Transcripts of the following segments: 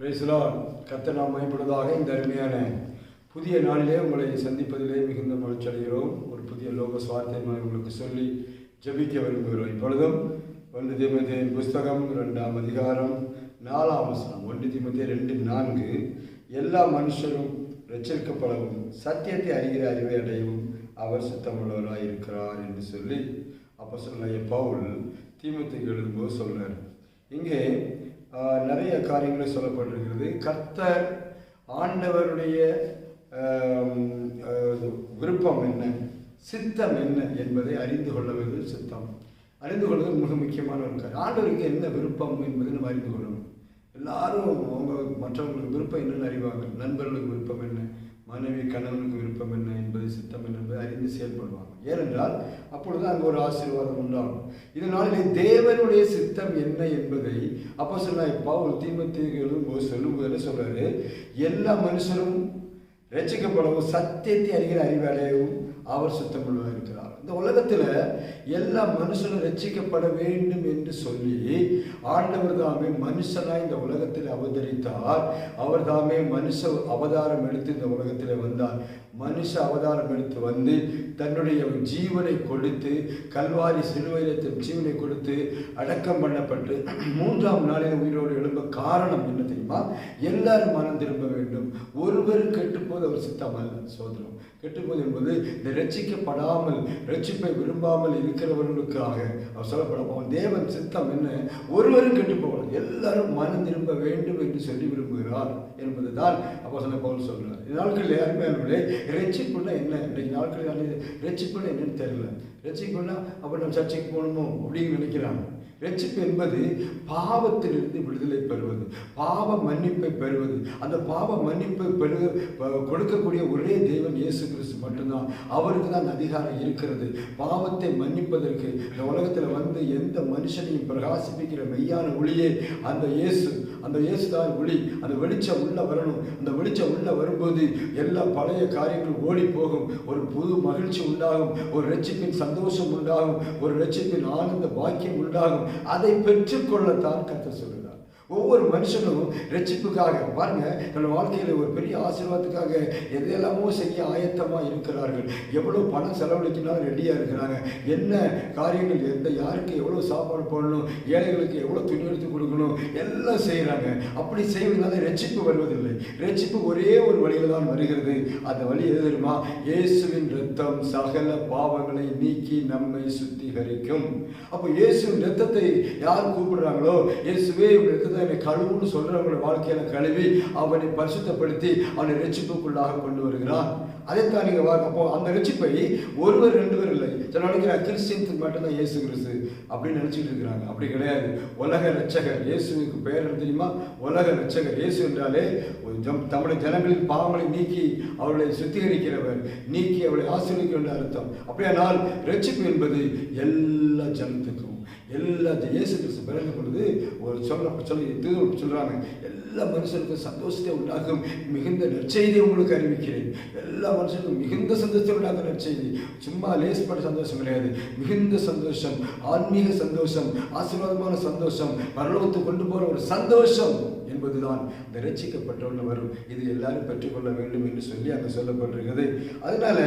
பிரைஸ்லான் கத்த நாம் மயப்படுவதாக இந்த அருமையான புதிய நாளிலே உங்களை சந்திப்பதிலே மிகுந்த மகிழ்ச்சி அடைகிறோம். ஒரு புதிய லோக சுவார்த்தை உங்களுக்கு சொல்லி ஜெபிக்க விரும்புகிறோம். இப்பொழுதும் ஒன்று தீமத்தியின் புஸ்தகம் ரெண்டாம் அதிகாரம் நாலாம் வசனம். ஒன்று தீமத்திய ரெண்டு நான்கு. எல்லா மனுஷரும் ரச்சிக்கப்படவும் சத்தியத்தை அறிகிற அறிவை அடையவும் அவர் சுத்தமுள்ளவராக இருக்கிறார் என்று சொல்லி அப்போ சொன்ன பவுல் தீமத்துக்கு எழுதும்போது சொல்கிறார் இங்கே நிறைய காரியங்கள் சொல்லப்பட்டிருக்கிறது. கர்த்தர் ஆண்டவருடைய விருப்பம் என்ன சித்தம் என்ன என்பதை அறிந்து கொள்வது சித்தம். அறிந்து கொள்வது மிக முக்கியமான ஒரு காரியம். ஆண்டவருக்கு என்ன விருப்பம் என்பதை நம்ம அறிந்து கொள்ளணும். எல்லாரும் அவங்க மற்றவங்களுக்கு விருப்பம் என்னென்னு அறிவாங்க. நண்பர்களுக்கு விருப்பம் என்ன மனைவி கணவனுக்கு விருப்பம் என்ன என்பது சித்தம் என்ன என்பதை அறிந்து செயல்படுவாங்க. ஏனென்றால் அப்பொழுது அங்கே ஒரு ஆசீர்வாதம் உண்டாகும். இதனாலே தேவனுடைய சித்தம் என்ன என்பதை அப்போ சொன்ன பவுல் ஒரு எழுதும்போது சொல்லும்போது என்ன சொல்றாரு? எல்லா மனுஷரும் ரசிக்கப்படவும் சத்தியத்தை அறிகிற அறிவாளையவும் அவர் சுத்தமுள்ளவர் இருக்கிறார். இந்த உலகத்தில் எல்லா மனுஷனும் ரட்சிக்கப்பட வேண்டும் என்று சொல்லி ஆண்டவர் தாமே மனுஷனாய் இந்த உலகத்தில் அவதரித்தார். அவர் தாமே மனுஷ அவதாரம் எடுத்து இந்த உலகத்தில் வந்தார். மனுஷ அவதாரம் எடுத்து வந்து தன்னுடைய ஜீவனை கொடுத்து கல்வாரி சிலுவையில் தன் ஜீவனை கொடுத்து அடக்கம் பண்ணப்பட்டு மூன்றாம் நாளில் உயிரோடு எழும்ப காரணம் என்ன தெரியுமா? எல்லாரும் மனம் திரும்ப வேண்டும். ஒருவர் கெட்டு அவர் சித்தம் அல்ல சோதனம். கெட்டுப்போது என்பது இந்த ரட்சிக்கப்படாமல் ரட்சிப்பை விரும்பாமல் இருக்கிறவர்களுக்காக அவர் சொல்லப்படும். தேவன் சித்தம் என்ன? ஒருவரும் கெட்டுப்போகணும் எல்லாரும் மனம் திரும்ப வேண்டும் என்று சொல்லி விரும்புகிறார் என்பதுதான் அப்போ சொன்ன பவுல் சொல்கிறார் இந்த நாட்களில் அருமையானவர்களே ரட்சிப்புன்னா என்ன? இன்றைக்கு நாட்களில் ரட்சிப்புன்னா என்னன்னு தெரியல. ரட்சிப்புன்னா அப்போ நம்ம சர்ச்சைக்கு போகணுமோ? அப்படின்னு நினைக்கிறாங்க. ரட்சிப்பு என்பது பாவத்திலிருந்து விடுதலை பெறுவது. பாவ மன்னிப்பை பெறுவது. அந்த பாவ மன்னிப்பை பெறு கொடுக்கக்கூடிய ஒரே தேவன் இயேசு கிறிஸ்து மட்டும்தான். அவருக்கு தான் அந்த அதிகாரம் இருக்கிறது. பாவத்தை மன்னிப்பதற்கு இந்த உலகத்தில் வந்து எந்த மனுஷனையும் பிரகாசிப்பிக்கிற மெய்யான ஒளியே அந்த இயேசு. அந்த இயேசு தான் ஒளி. அந்த வெளிச்சம் உள்ள வரணும். அந்த வெளிச்சம் உள்ள வரும்போது எல்லா பழைய காரியங்களும் ஓடி போகும். ஒரு புது மகிழ்ச்சி உண்டாகும். ஒரு ரட்சிப்பின் சந்தோஷம் உண்டாகும். ஒரு ரட்சிப்பின் ஆனந்த பாக்கியம் உண்டாகும். அதை பெற்றுக்கொள்ளத்தான் கத்த சொல்கிறார். ஒவ்வொரு மனுஷனும் ரட்சிப்புக்காக பாருங்க தன் வாழ்க்கையில் ஒரு பெரிய ஆசீர்வாதத்துக்காக எதையெல்லாமோ செய்ய ஆயத்தமாக இருக்கிறார்கள். எவ்வளோ பணம் செலவழிக்கினாலும் ரெடியாக இருக்கிறாங்க. என்ன காரியங்கள் எந்த யாருக்கு எவ்வளோ சாப்பாடு போடணும் ஏழைகளுக்கு எவ்வளோ துணி எடுத்து கொடுக்கணும் எல்லாம் செய்கிறாங்க அப்படி செய்வதனால ரட்சிப்பு வருவதில்லை. ரட்சிப்பு ஒரே ஒரு வழியில் தான் வருகிறது. அந்த வழி எது தெரியுமா? இயேசுவின் ரத்தம் சகல பாவங்களை நீக்கி நம்மை சுத்திகரிக்கும். அப்போ இயேசுவின் ரத்தத்தை யார் கூப்பிடுறாங்களோ இயேசுவே ரத்தத்தை ரத்தத்தை என்னை கழுவுன்னு சொல்றவங்களோட வாழ்க்கையில கழுவி அவனை பரிசுத்தப்படுத்தி அவனை ரட்சிப்புக்குள்ளாக கொண்டு வருகிறான் அதைத்தான் நீங்க வா- அப்போ அந்த ரட்சிப்பை ஒருவர் ரெண்டு பேர் இல்லை. சில நினைக்கிறார் கிறிஸ்டியன்ஸுக்கு மட்டும்தான் இயேசு கிறிஸ்து அப்படின்னு நினைச்சிட்டு இருக்கிறாங்க. அப்படி கிடையாது. உலக ரட்சகர் இயேசுவுக்கு பெயர் என்ன தெரியுமா? உலக ரட்சகர் இயேசு என்றாலே ஒரு ஜம் தம்முடைய ஜனங்களின் பாவங்களை நீக்கி அவர்களை சுத்திகரிக்கிறவர் நீக்கி அவளை ஆசிரியர் என்று அர்த்தம். அப்படியானால் ரட்சிப்பு என்பது எல்லா ஜனத்துக்கும். எல்லா இயேசு கிறிஸ்து பிறகு பொழுது ஒரு சொல்ல சொல்லி தூது சொல்கிறாங்க எல்லா மனுஷனுக்கும் சந்தோஷத்தை உண்டாக்கும் மிகுந்த நற்செய்தியை உங்களுக்கு அறிவிக்கிறேன். எல்லா மனுஷனுக்கும் மிகுந்த சந்தோஷத்தை உண்டாக்கும் நற்செய்தி. சும்மா லேஸ்பட்ட சந்தோஷம் கிடையாது. மிகுந்த சந்தோஷம் ஆன்மீக சந்தோஷம் ஆசீர்வாதமான சந்தோஷம் பரலோகத்துக்கு கொண்டு போகிற ஒரு சந்தோஷம். என்பதுதான். இந்த ரட்சிக்கப்பட்டவர்கள் வரும். இது எல்லாரும் பெற்றுக்கொள்ள வேண்டும் என்று சொல்லி அங்கே சொல்லப்பட்டிருக்கிறது. அதனால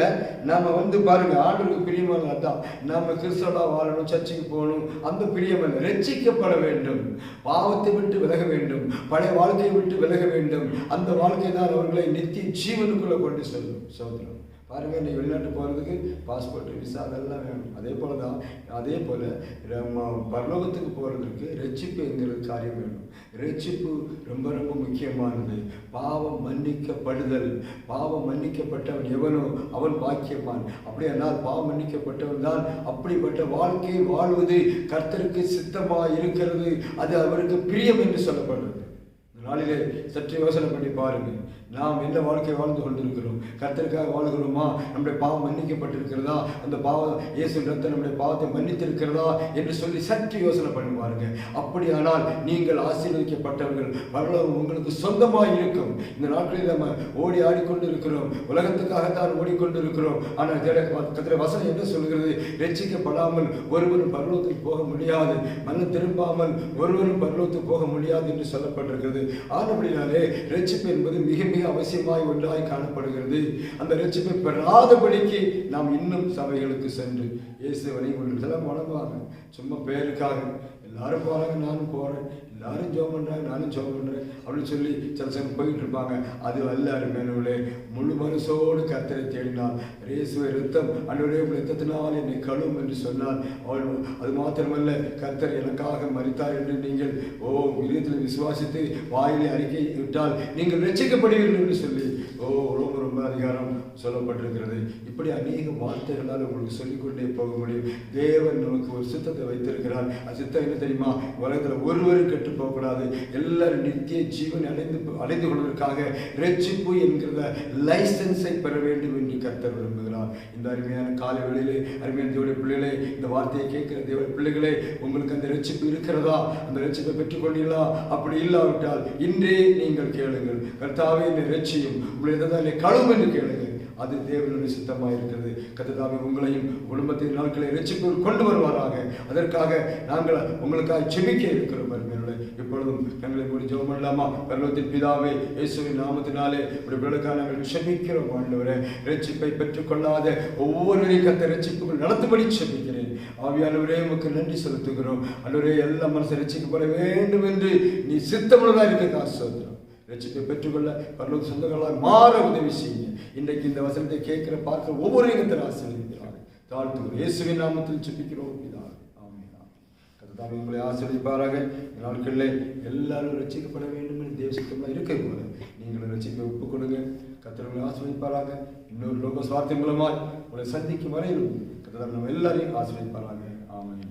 நாம வந்து பாருங்க ஆண்டுக்கு பிரியமான அதான். நாம கிறிஸ்தவனாக வாழணும் சர்ச்சைக்கு போகணும் அந்த பிரியமல்ல ரட்சிக்கப்பட வேண்டும். பாவத்தை விட்டு விலக வேண்டும். பழைய வாழ்க்கையை விட்டு விலக வேண்டும். அந்த வாழ்க்கை தான் அவர்களை நித்திய ஜீவனுக்குள்ளே கொண்டு செல்லும். சோதரம் பாருங்க நீ வெளிநாட்டு போகிறதுக்கு பாஸ்போர்ட் விசா அதெல்லாம் வேணும். அதே போல் தான் அதே போல் நம்ம பரலோகத்துக்கு போகிறதுக்கு ரட்சிப்புங்கிற காரியம் வேணும். ரட்சிப்பு ரொம்ப ரொம்ப முக்கியமானது. பாவம் மன்னிக்கப்படுதல். பாவம் மன்னிக்கப்பட்டவன் எவனோ அவன் பாக்கியவான். அப்படியானால் பாவம் மன்னிக்கப்பட்டவன் தான் அப்படிப்பட்ட வாழ்க்கையை வாழ்வது கர்த்தருக்கு சித்தமாக இருக்கிறது. அது அவருக்கு பிரியம் என்று சொல்லப்படுறது நாளிலே சற்று யோசனை பண்ணி பாருங்கள் நாம் எந்த வாழ்க்கை வாழ்ந்து கொண்டிருக்கிறோம்? கர்த்தருக்காக வாழ்கிறோமா? நம்முடைய பாவம் மன்னிக்கப்பட்டிருக்கிறதா? அந்த பாவம் இயேசு ரத்தம் நம்முடைய பாவத்தை மன்னித்திருக்கிறதா என்று சொல்லி சற்று யோசனை பண்ணி பாருங்க. அப்படியானால் நீங்கள் ஆசீர்வதிக்கப்பட்டவர்கள். பரலோகம் உங்களுக்கு சொந்தமாக இருக்கும். இந்த நாட்களில் நம்ம ஓடி ஆடிக்கொண்டு இருக்கிறோம் உலகத்துக்காகத்தான் ஓடிக்கொண்டு இருக்கிறோம் ஆனால் கத்திர வசனம் என்ன சொல்கிறது? ரட்சிக்கப்படாமல் ஒருவரும் பரலோகத்துக்கு போக முடியாது. மனம் திரும்பாமல் ஒருவரும் பரலோகத்துக்கு போக முடியாது என்று சொல்லப்பட்டிருக்கிறது. ஆனபடினாலே ரட்சிப்பு என்பது மிக மிக அவசியமாய் ஒன்றாய் காணப்படுகிறது. அந்த ரட்சிப்பை பெறாதபடிக்கு நாம் இன்னும் சபைகளுக்கு சென்று இயேசுவனை கொண்டு வணங்குவாங்க. சும்மா பேருக்காக எல்லாரும் போகிறாங்க நானும் போகிறேன் எல்லாரும் ஜோம் பண்ணுறாங்க நானும் ஜோம் பண்ணுறேன் அப்படின்னு சொல்லி சில சமயம் போயிட்டு இருப்பாங்க. அது அல்ல அருமையானவர்களே முழு மனசோடு கத்தரை தேடினார். இயேசுவை ரத்தம் அன்றைய ரத்தத்தினால் என்னை கழும் என்று சொன்னார். அவள் அது மாத்திரமல்ல கர்த்தர் எனக்காக மறித்தார் என்று நீங்கள் ஓ இதயத்தில் விசுவாசித்து வாயிலை அறிக்கை விட்டால் நீங்கள் ரசிக்கப்படுவீர்கள் என்று சொல்லி ஓ ரொம்ப ரொம்ப அதிகாரம் சொல்லப்பட்டிருக்கிறது. இப்படி அநேக வார்த்தைகளால் உங்களுக்கு சொல்லிக்கொண்டே போக முடியும். தேவன் நமக்கு ஒரு சித்தத்தை வைத்திருக்கிறார். அது என்ன தெரியுமா? உலகத்தில் ஒருவரும் கெட்டு போகக்கூடாது. எல்லாரும் நித்திய ஜீவன் அடைந்து அடைந்து கொள்வதற்காக ரட்சிப்பு என்கிற லைசன்ஸை பெற வேண்டும் என்று கர்த்தர் விரும்புகிறார். இந்த அருமையான காலை வெளியிலே அருமையான தேவடைய பிள்ளைகளே இந்த வார்த்தையை கேட்கிற தேவ பிள்ளைகளே உங்களுக்கு அந்த ரட்சிப்பு இருக்கிறதா? அந்த ரட்சிப்பை பெற்றுக்கொண்டீங்களா அப்படி இல்லாவிட்டால் இன்றே நீங்கள் கேளுங்கள். கர்த்தாவே என்னை ரட்சியும். உங்களை கழுவும் என்று கேளுங்கள். அது தேவனுடைய சித்தமாக இருக்கிறது. கத்ததாமே உங்களையும் குடும்பத்தின் நாட்களை ரட்சிப்பு கொண்டு வருவாராக. அதற்காக நாங்கள் உங்களுக்காக ஜெபிக்க இருக்கிறோம் அருமையானவர்களே. இப்பொழுதும் எங்களை மூடி ஜெபம் இல்லாமா பரலோகத்தின் பிதாவே இயேசுவின் நாமத்தினாலே உடைய பிள்ளைக்காக நாங்கள் ஜெபிக்கிறோம் ஆண்டவரே. ரட்சிப்பை பெற்றுக்கொள்ளாத ஒவ்வொருவரையும் கத்த ரட்சிப்புகள் நடத்தும்படி ஜெபிக்கிறேன். ஆவியானவரே உமக்கு நன்றி செலுத்துகிறோம். அன்றுவரே எல்லா மனசை ரட்சிக்கப்பட வேண்டும் என்று நீ சித்தமுள்ளதாக இருக்க சொல்கிறோம் ரட்சிப்பை பெற்றுக்கொள்ள பரலோக சொந்தங்களாக மாற உதவி செய்யுங்க. இன்றைக்கு இந்த வசனத்தை கேட்கிற பார்க்கிற ஒவ்வொரு இடத்தில் ஆசீர்வதிக்கிறாங்க தாழ்த்துகிறோம். இயேசுவின் நாமத்தில் ஜெபிக்கிறோம் பிதாவே ஆமென் உங்களை ஆசீர்வதிப்பாராக. நாட்களில் எல்லாரும் ரட்சிக்கப்பட வேண்டும் என்று தேவ சித்தமாக இருக்க போல நீங்களும் ரசிக்க ஒப்புக்கொடுங்க. கொடுங்க கர்த்தர் ஆசீர்வதிப்பாராக. இன்னொரு லோக சுவார்த்தை மூலமாய் உங்களை சந்திக்கும் வரையிலும் கத்திரம் நம்ம எல்லாரையும் ஆசீர்வதிப்பாராக. ஆமாம்